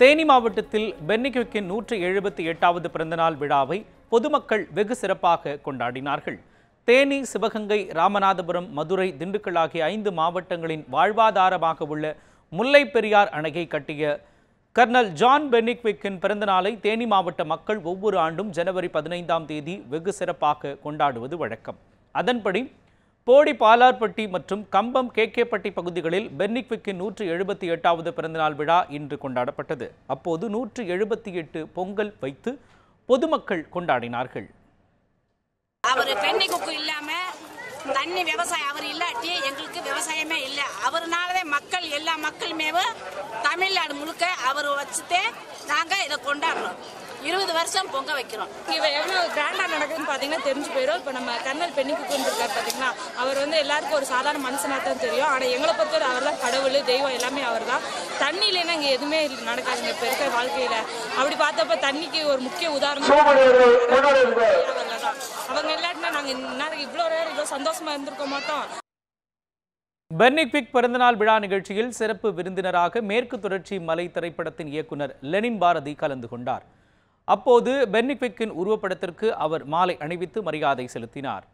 தேனி மாவட்டத்தில் பென்னிக்விக்கின் நூற்றி எழுபத்தி எட்டாவது பிறந்தநாள் விழாவை பொதுமக்கள் வெகு சிறப்பாக கொண்டாடினார்கள். தேனி சிவகங்கை ராமநாதபுரம் மதுரை திண்டுக்கல் ஆகிய ஐந்து மாவட்டங்களின் வாழ்வாதாரமாக உள்ள முல்லை பெரியார் அணையை கட்டிய கர்னல் ஜான் பென்னிக்விக்கின் பிறந்தநாளை தேனி மாவட்ட மக்கள் ஒவ்வொரு ஆண்டும் ஜனவரி பதினைந்தாம் தேதி வெகு சிறப்பாக கொண்டாடுவது வழக்கம். அதன்படி போடி பாலார்பட்டி மற்றும் கம்பம் கேகேப்பட்டி பகுதிகளில் பென்னிக்விக்கின் நூற்று எழுபத்தி எட்டாவது பிறந்தநாள் விழா இன்று கொண்டாடப்பட்டது. அப்போது நூற்று எழுபத்தி எட்டு பொங்கல் வைத்து பொதுமக்கள் கொண்டாடினார்கள். அவர் பெண்ணி இல்லாம தண்ணி விவசாயம் அவர் இல்லாட்டி எங்களுக்கு விவசாயமே இல்லை. அவர்னாலதே மக்கள் எல்லா மக்களுமே தமிழ்நாடு முழுக்க அவர் வச்சுட்டு நாங்கள் இதை கொண்டாடுறோம். இருபது வருஷம் பொங்க வைக்கிறோம். இவ எவ்வளோ கிராண்டா நடக்குதுன்னு பார்த்தீங்கன்னா தெரிஞ்சு போயிடும் இப்போ நம்ம கர்னல் பெண்ணிக்கு இருக்கார் பார்த்தீங்கன்னா அவர் வந்து எல்லாருக்கும் ஒரு சாதாரண மனுஷனாக தான் தெரியும். ஆனால் எங்களை பொறுத்தவரை அவர் தான் கடவுள் தெய்வம் எல்லாமே அவர் தான் தண்ணி இல்லைன்னா இங்கே எதுவுமே நடக்காதுங்க இப்போ இருக்கிற வாழ்க்கையில். அப்படி பார்த்தப்ப தண்ணிக்கு ஒரு முக்கிய உதாரணம் அவங்க இல்லாட்டினா நாங்கள் இந்நேரம் இவ்வளோ நேரம் இவ்வளோ சந்தோஷமா இருந்திருக்க மாட்டோம். பெர்னிக்விக் பிறந்தநாள் விழா நிகழ்ச்சியில் சிறப்பு விருந்தினராக மேற்கு தொடர்ச்சி மலை திரைப்படத்தின் இயக்குனர் லெனின் பாரதி கலந்து கொண்டார். அப்போது பென்னிக்விக்கின் உருவப்படத்திற்கு அவர் மாலை அணிவித்து மரியாதை செலுத்தினார்.